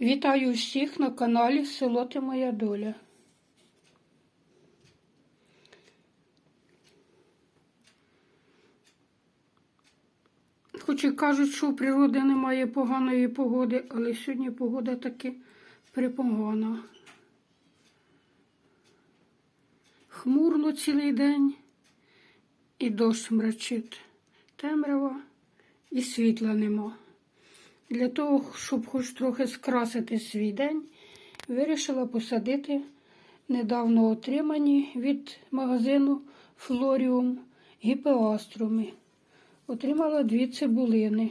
Вітаю всіх на каналі Село Ти Моя Доля. Хоч і кажуть, що у природи немає поганої погоди, але сьогодні погода таки припогана. Хмурно цілий день і дощ мрачить, темрява і світла нема. Для того, щоб хоч трохи скрасити свій день, вирішила посадити недавно отримані від магазину Флоріум гіпеаструми. Отримала дві цибулини.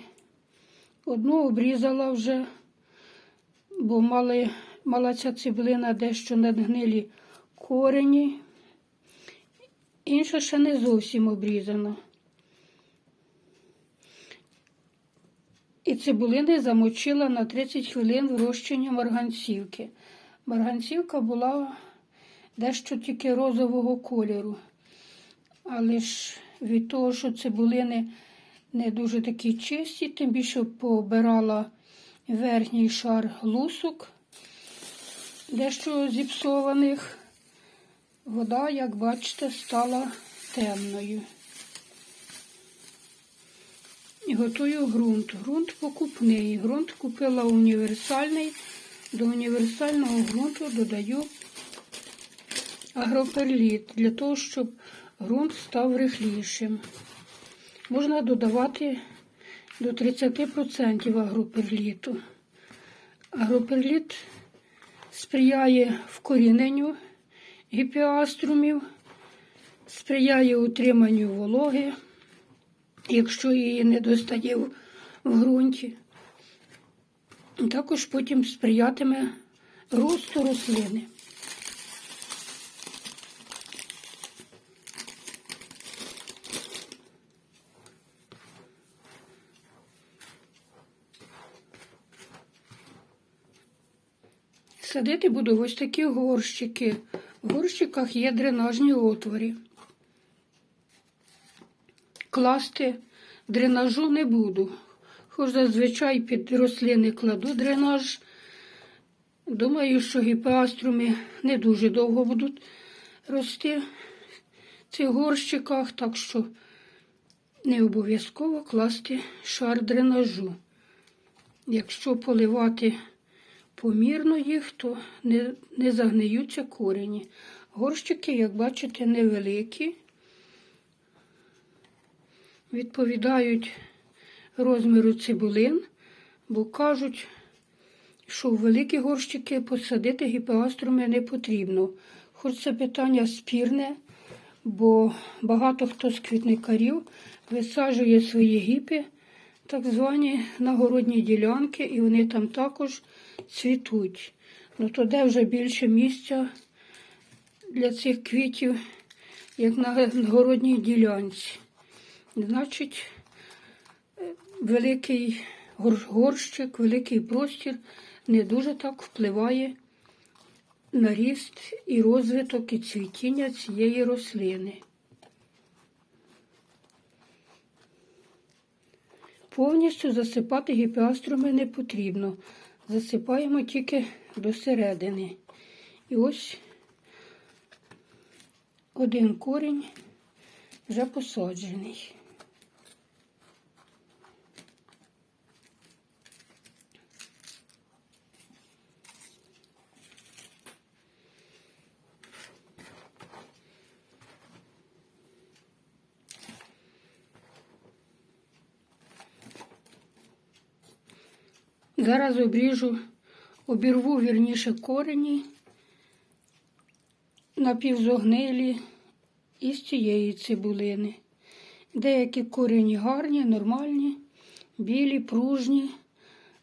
Одну обрізала вже, бо мали, мала ця цибулина дещо надгнилі корені. Інша ще не зовсім обрізана. І цибулини замочила на 30 хвилин в розчині марганцівки. Марганцівка була дещо тільки розового кольору. Але ж від того, що цибулини не дуже такі чисті, тим більше пообирала верхній шар лусок, дещо зіпсованих. Вода, як бачите, стала темною. І готую ґрунт. Ґрунт покупний. Ґрунт купила універсальний. До універсального ґрунту додаю агроперліт для того, щоб ґрунт став рихлішим. Можна додавати до 30% агроперліту. Агроперліт сприяє вкоріненню гіпіаструмів, сприяє утриманню вологи якщо її не достає в ґрунті. Також потім сприятиме росту рослини. Садити буду ось такі горщики. В горщиках є дренажні отвори класти дренажу не буду. Хоч зазвичай під рослини кладу дренаж. Думаю, що гіпеаструми не дуже довго будуть рости в цих горщиках, так що не обов'язково класти шар дренажу. Якщо поливати помірно їх, то не, не загниються корені. Горщики, як бачите, невеликі відповідають розміру цибулин, бо кажуть, що в великі горщики посадити гіпеаструми не потрібно. Хоч це питання спірне, бо багато хто з квітникарів висаджує свої гіпи, так звані нагородні ділянки, і вони там також цвітуть. Ну то де вже більше місця для цих квітів, як на городній ділянці. Значить, великий горщик, великий простір не дуже так впливає на ріст і розвиток і цвітіння цієї рослини. Повністю засипати гіпеаструми не потрібно. Засипаємо тільки до середини. І ось один корінь вже посаджений. Зараз обріжу, обірву вірніше корені напівзогнилі із цієї цибулини. Деякі корені гарні, нормальні, білі, пружні,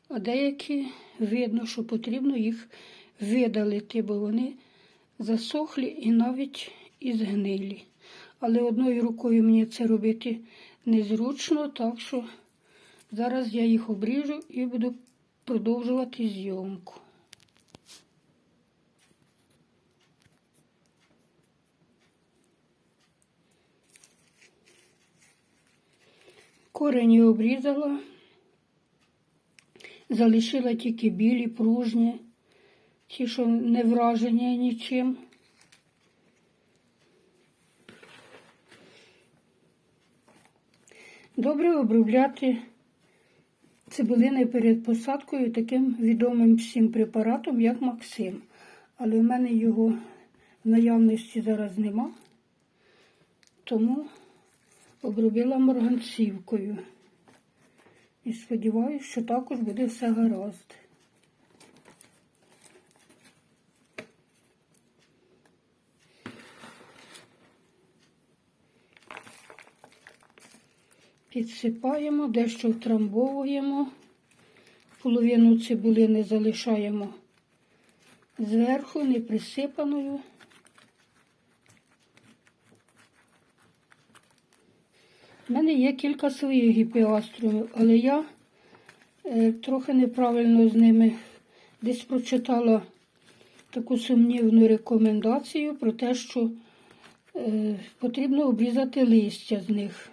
а деякі видно, що потрібно їх видалити, бо вони засохлі і навіть і згнилі. Але одною рукою мені це робити незручно, так що зараз я їх обріжу і буду продовжувати зйомку. Корені обрізала. залишила тільки білі, пружні, ті, що не вражені нічим. Добре обробляти цибулини перед посадкою таким відомим всім препаратом, як Максим. Але в мене його в наявності зараз нема, тому обробила морганцівкою. І сподіваюся, що також буде все гаразд. Підсипаємо, дещо втрамбовуємо, половину цибулини залишаємо зверху, не присипаною. У мене є кілька своїх гіпіаструмів, але я е, трохи неправильно з ними десь прочитала таку сумнівну рекомендацію про те, що е, потрібно обрізати листя з них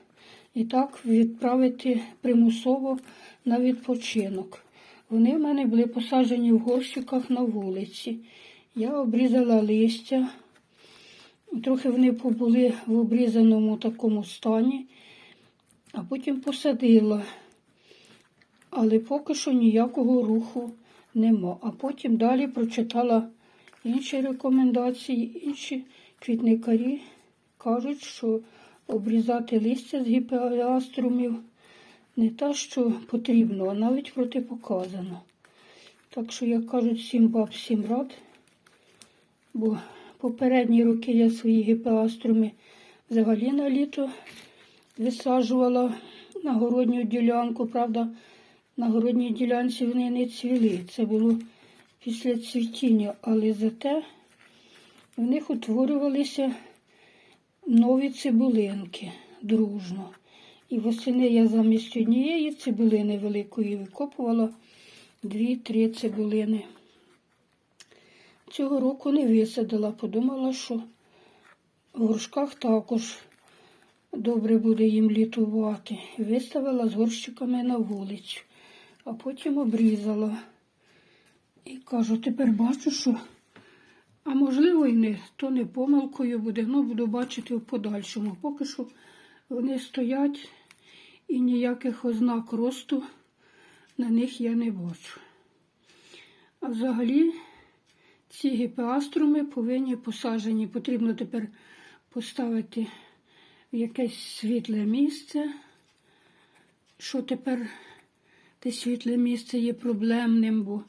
і так відправити примусово на відпочинок. Вони в мене були посаджені в горщиках на вулиці. Я обрізала листя, трохи вони побули в обрізаному такому стані, а потім посадила. Але поки що ніякого руху нема. А потім далі прочитала інші рекомендації, інші квітникарі кажуть, що обрізати листя з гіпеаструмів не те, що потрібно, а навіть протипоказано. Так що, як кажуть, всім баб, всім рад. Бо попередні роки я свої гіпеаструми взагалі на літо висаджувала на городню ділянку. Правда, на городній ділянці вони не цвіли. Це було після цвітіння, але зате в них утворювалися нові цибулинки дружно. І восени я замість однієї цибулини великої викопувала дві-три цибулини. Цього року не висадила, подумала, що в горшках також добре буде їм літувати. Виставила з горщиками на вулицю, а потім обрізала. І кажу, тепер бачу, що, а можливо, і не, то не помилкою буде, ну буду бачити в подальшому. Поки що вони стоять і ніяких ознак росту на них я не бачу. А взагалі ці гіпеаструми повинні посаджені. Потрібно тепер поставити в якесь світле місце. Що тепер те світле місце є проблемним, бо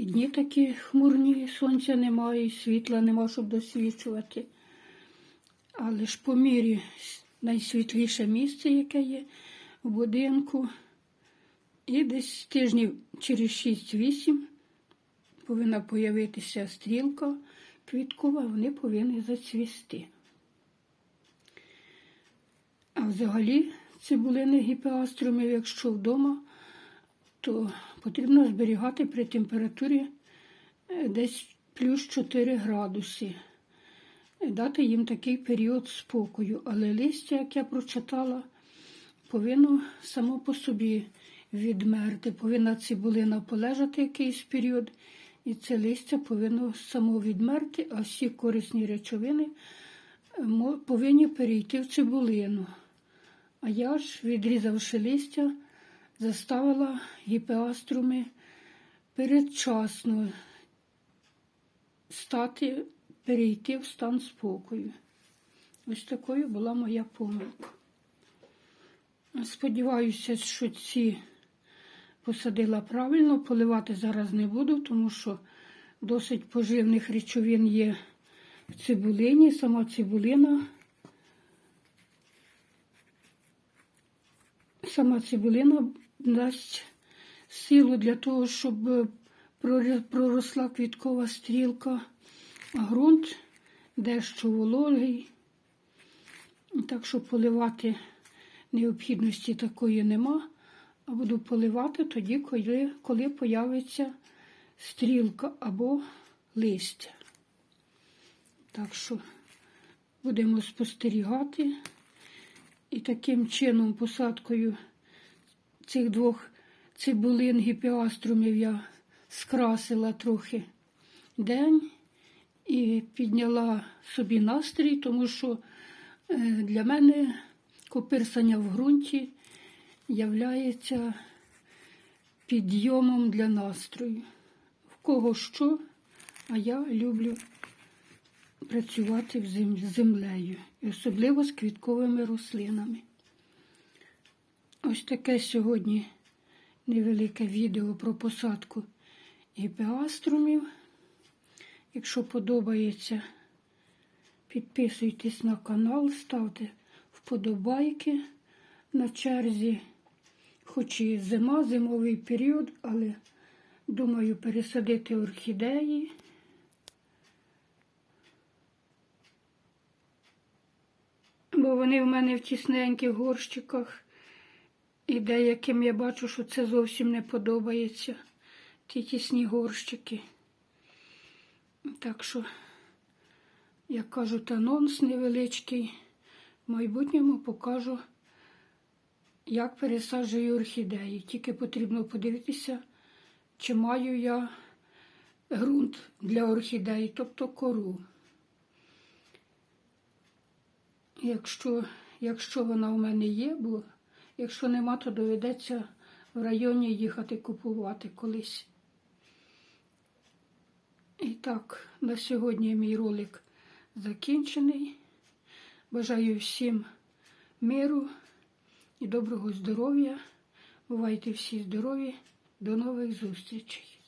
і дні такі хмурні, сонця немає, і світла нема, щоб досвічувати. Але ж по мірі найсвітліше місце, яке є в будинку. І десь тижнів через 6-8 повинна появитися стрілка квіткова, вони повинні зацвісти. А взагалі цибулини гіпеаструмів, якщо вдома, то потрібно зберігати при температурі е, десь плюс 4 градуси. Дати їм такий період спокою. Але листя, як я прочитала, повинно само по собі відмерти. Повинна цибулина полежати якийсь період, і це листя повинно само відмерти, а всі корисні речовини е, повинні перейти в цибулину. А я ж, відрізавши листя, заставила гіпеаструми передчасно стати, перейти в стан спокою. Ось такою була моя помилка. Сподіваюся, що ці посадила правильно, поливати зараз не буду, тому що досить поживних речовин є в цибулині, сама цибулина. Сама цибулина дасть силу для того, щоб проросла квіткова стрілка, а ґрунт дещо вологий. Так що поливати необхідності такої нема, а буду поливати тоді, коли, коли появиться стрілка або листя. Так що будемо спостерігати. І таким чином посадкою цих двох цибулин гіпіаструмів я скрасила трохи день і підняла собі настрій, тому що е, для мене копирсання в ґрунті являється підйомом для настрою. В кого що, а я люблю працювати з землею, особливо з квітковими рослинами. Ось таке сьогодні невелике відео про посадку гіпеаструмів. Якщо подобається, підписуйтесь на канал, ставте вподобайки на черзі. Хоч і зима, зимовий період, але думаю пересадити орхідеї. Бо вони в мене в тісненьких горщиках. І деяким я бачу, що це зовсім не подобається. Ті тісні горщики. Так що, як кажуть, анонс невеличкий. В майбутньому покажу, як пересаджую орхідеї. Тільки потрібно подивитися, чи маю я ґрунт для орхідеї, тобто кору. Якщо, якщо вона в мене є, бо якщо нема, то доведеться в районі їхати купувати колись. І так, на сьогодні мій ролик закінчений. Бажаю всім миру і доброго здоров'я. Бувайте всі здорові. До нових зустрічей!